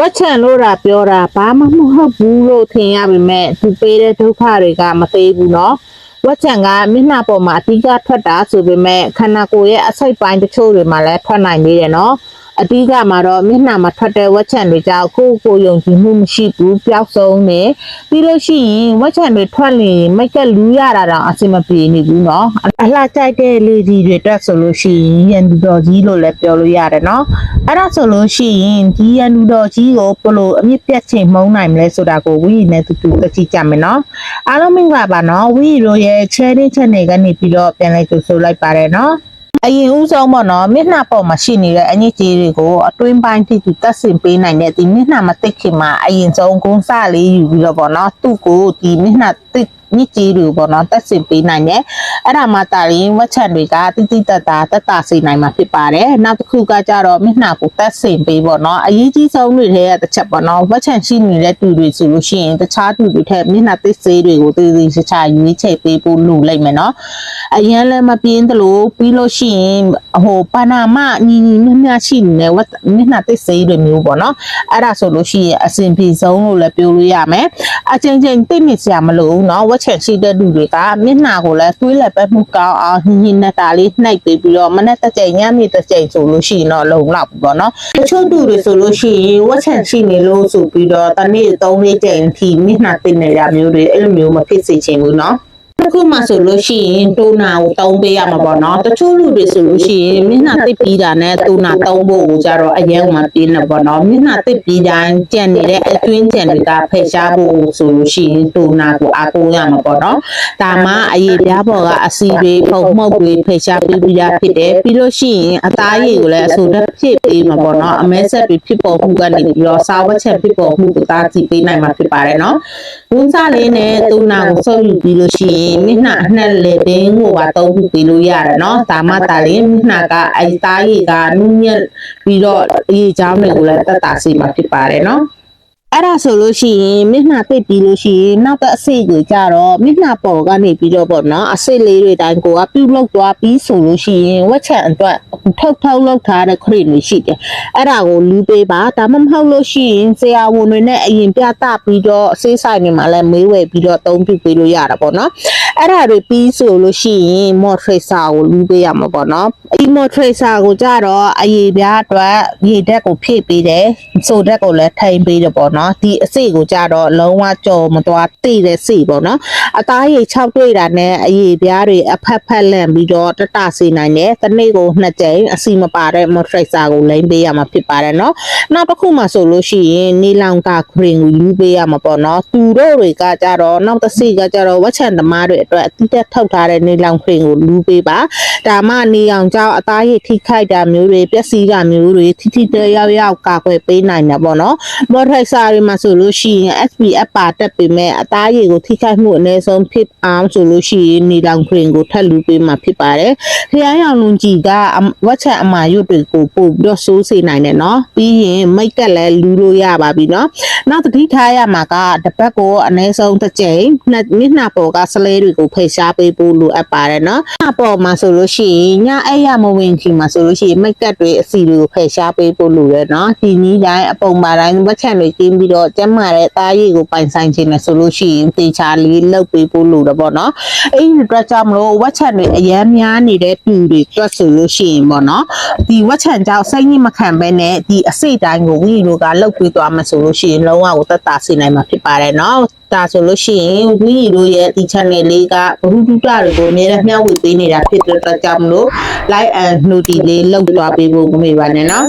ဝက်ချန်လို့တာပြောတာဘာမှမဟုတ်ဘူးလို့ထင်ရပေမဲ့သူပေးတဲ့ဒုက္ခတွေကမသေးဘူးနော်ဝက်ချန်ကမျက်နှာပေါ်မှာအဓိကထွက်တာဆိုပေမဲ့ခန္ဓာကိုယ်ရဲ့အစိတ်ပိုင်းတချို့တွေမှာလည်းထွက်နိုင်သေးတယ်နော် အဓိကမှာတော့မျက်နှာမှာထွက်တဲ့ဝက်ချန်တွေကြောင့်ကိုယ့်ကိုယ်ယုံကြည်မှုမရှိဘူးပျောက်ဆုံးနေပြီးလို့ရှိရင်ဝက်ချန်တွေထွက်လင်မိတ်ကလူရတာတော့အဆင်မပြေနေဘူးเนาะအလှကြိုက်တဲ့လေဒီတွေအတွက်ဆိုလို့ရှိရင်ရန်သူတော်ကြီးလို့လည်းပြောလို့ရတယ်เนาะ အဲ့ဒါဆိုလို့ရှိရင်ဒီရန်လူတော်ကြီးကိုဘလို့အမြင့်ပြတ်ချိန်မှုန်းနိုင်မလဲဆိုတာကိုဝီနဲ့တူတူသိကြမယ်နော်အားလုံးမင်္ဂလာပါနော်ဝီတို့ရဲ့ channel channel ကနေပြီးတော့ပြန်လဲကြိုဆိုလိုက်ပါတယ်နော် အရင်ဦးဆုံးပေါ့နော်မျက်နှာပေါ်မှာရှိနေတဲ့အညစ်အကြေးတွေကိုအတွင်းပိုင်းထိသူတက်ဆင်ပေးနိုင်တဲ့ဒီမျက်နှာမသိခင်မှာအရင်ဆုံးဂုံးစလေးယူပြီးတော့ပေါ့နော်သူ့ကိုဒီမျက်နှာ သိညစ်ကြေးတွေပေါ့နော်တက်ဆင်ပေးနိုင်တယ်အဲ့ဒါမှတာရင်ဝက်ချန်တွေကတိတိတတ်တာတက်တာစေနိုင်မှာဖြစ်ပါတယ်နောက်တစ်ခုကကြတော့မျက်နှာကိုတက်ဆင်ပေးပေါ့နော်အရေးကြီးဆုံးတွေထဲကတစ်ချက်ပေါ့နော်ဝက်ချန်ရှိနေတဲ့တူတွေဆိုလို့ရှိရင်တခြားတူတွေထက်မျက်နှာသစ်စေးတွေကိုတည်တည်ချာချာရွေးချယ်ပေးဖို့လိုလိုက်မယ်နော်အရင်လည်းမပြင်းသလိုပြီးလို့ရှိရင်ဟိုပနာမညီညီမျှမျှရှိနေတဲ့ဝက်မျက်နှာသစ်စေးတွေမျိုးပေါ့နော်အဲ့ဒါဆိုလို့ရှိရင်အဆင်ပြေဆုံးလို့လည်းပြောလို့ရမယ်အချင်းချင်းသိမိစရာမလိုဘူးနော်ဝက်ချန်ရှိတဲ့လူတွေကမျက်နှာကိုလည်းသွေးလက်ပတ်မှုကောင်းအောင်ညင်ညင်နက်တာလေးနှိပ်ပေးပြီးတော့မနေ့တစ်ချိန်ညနေတစ်ချိန်ဆိုလို့ရှိရင်တော့လုံလောက်ပြီပေါ့နော်တချို့တူတွေဆိုလို့ရှိရင်ဝက်ချန်ရှိနေလို့ဆိုပြီးတော့တနေ့၃နေ့ချိန်အထိမျက်နှာတင်နေတာမျိုးတွေအဲ့လိုမျိုးမဖြစ်စေချင်ဘူးနော် တစ်ခုမှဆိုလို့ရှိရင်တိုနာကိုတုံးပေးရမှာပေါ့နော်တချို့လူတွေဆိုလို့ရှိရင်မျက်နှာတစ်ပြီးတာနဲ့တိုနာတုံးဖို့ကိုကြတော့အရင်ကမှပြင်းနေပေါ့နော်မျက်နှာတစ်ပြီးတိုင်းကြံနေတဲ့အတွင်းကြံတွေကဖယ်ရှားဖို့ဆိုလို့ရှိရင်တိုနာကိုအားကိုးရမှာပေါ့နော်ဒါမှအရေးပြားပေါ်ကအစီတွေပုံမှုတ်တွေဖယ်ရှားပြီးပြီးသားဖြစ်တယ်ပြီးလို့ရှိရင်အသားရည်ကိုလည်းအဆူတက်ဖြစ်ပေးမှာပေါ့နော်အမဲဆက်တွေဖြစ်ပေါ်မှုကနေပြီးတော့စာဝတ်ချက်ဖြစ်ပေါ်မှုကိုသားကြည့်ပေးနိုင်မှာဖြစ်ပါတယ်နော်ဝန်စားလေးနဲ့တိုနာကိုဆုပ်ယူပြီးလို့ရှိရင်မျက်နှာအနှက်လေပင်ကိုပါတုံးပြီးပေးလို့ရတယ်နော်ဒါမှတာလေးမျက်နှာကအဲသားရည်ကနုညက်ပြီးတော့ရေချောင်းတွေကိုလည်းတက်တာစီမှာဖြစ်ပါတယ်နော် အဲ့ဒါဆိုလို့ရှိရင်မျက်နှာပိတ်ပြီးလို့ရှိရင်နောက်တဲ့အစိတ်ကိုကြတော့မျက်နှာပေါ်ကနေပြီးတော့ပေါ့နော်အစိတ်လေးတွေတိုင်းကိုကပြုတ်လောက်သွားပြီးဆိုလို့ရှိရင်ဝက်ချန်အတွက်ထောက်ထောက်လောက်ထားတဲ့ခရီးတွေရှိတယ်အဲ့ဒါကိုလူပေးပါဒါမှမဟုတ်လို့ရှိရင်ဆရာဝန်တွေနဲ့အရင်ပြသပြီးတော့အစိတ်ဆိုင်တွေမှာလည်းမေးဝယ်ပြီးတော့အသုံးပြုပေးလို့ရတာပေါ့နော်အဲ့ဒါတွေပြီးဆိုလို့ရှိရင် moisturizer ကိုလူပေးရမှာပေါ့နော်ဒီ moisturizer ကိုကြတော့အရေးပြားအတွက်ရေဓာတ်ကိုဖြည့်ပေးတယ်ဆိုဓာတ်ကိုလည်းထိမ့်ပေးတယ်ပေါ့နော်ဒီအစိတ်ကိုကြတော့လုံးဝကြော်မသွားတိတဲ့စိတ်ပေါ့နော်အသားရည်6တွေ့တာနဲ့အရေးပြားတွေအဖက်ဖက်လန့်ပြီးတော့တတစေနိုင်တယ်တစ်နေ့ကိုနှစ်ကြိမ်အစီမပါတဲ့ moisturizer ကိုလိမ့်ပေးရမှာဖြစ်ပါတယ်နော်နောက်တစ်ခုမှဆိုလို့ရှိရင်နေလောင်ကခရင်ကိုယူပေးရမှာပေါ့နော်သူတို့တွေကကြတော့နောက်တစ်စိတ်ကကြတော့ဝက်ချန်သမားတွေအတွက်အတိအကျထောက်ထားတဲ့နေလောင်ခရင်ကိုလူပေးပါဒါမှနေအောင်ကြောင့်အသားရည်ထိခိုက်တာမျိုးတွေပျက်စီးတာမျိုးတွေထိထိတရောက်ရောက်ကာကွယ်ပေးနိုင်တာပေါ့နော်မော်ထိုက်စာတွေမှာဆိုလို့ရှိရင် SPF ပါတက်ပေမဲ့အသားရည်ကိုထိခိုက်မှုအနည်းဆုံးဖြစ်အောင်ဆိုလို့ရှိရင်နေလောင်ခရင်ကိုထပ်လူပေးမှာဖြစ်ပါတယ်ခရမ်းရောင်လုံကြီးကဝက်ချက်အမာရွတ်တွေကိုပို့ပြီးတော့စိုးစေနိုင်တယ်နော်ပြီးရင်မိတ်ကက်လည်းလူလို့ရပါပြီနော်နောက်သတိထားရမှာကတစ်ပတ်ကိုအနည်းဆုံးတစ်ကြိမ်နှစ်မျက်နှာပေါ်ကစလဲတွေကိုဖိတ်ရှားပေးဖို့လိုအပ်ပါတယ်နော်အပေါ်မှာဆိုလို့ရှိရင်ညအဲ့ရမဝင်ခင်မှာဆိုလို့ရှိရင်မိတ်ကပ်တွေအစီတွေကိုဖယ်ရှားပေးဖို့လိုတယ်နော်ဒီနည်းတိုင်းအပုံပါတိုင်းဝက်ချန်တွေကင်းပြီးတော့ကျန်းမာတဲ့သားရည်ကိုပိုင်ဆိုင်ခြင်းနဲ့ဆိုလို့ရှိရင်တေချာလေးလှုပ်ပေးဖို့လိုတယ်ပေါ့နော်အဲ့ဒီအတွက်ကြောင့်မလို့ဝက်ချန်တွေအရန်များနေတဲ့တူတွေတွက်ဆိုလို့ရှိရင်ပေါ့နော်ဒီဝက်ချန်ကြောင့်စိတ်ညစ်မခံဘဲနဲ့ဒီအစိတ်တိုင်းကိုဝီတို့ကလှုပ်ပေးသွားမှဆိုလို့ရှိရင်လုံးဝကိုသက်သာစေနိုင်မှာဖြစ်ပါတယ်နော်ဒါဆိုလို့ရှိရင်ဝီတို့ရဲ့ဒီ channel လေးကဘဟုတုတတွေကိုအများနဲ့မျှဝေပေးနေတာဖြစ်တဲ့အတွက်ကြောင့်မလို့ like and notify လေးလောက်သွားပေးဖို့မမေ့ပါနဲ့နော်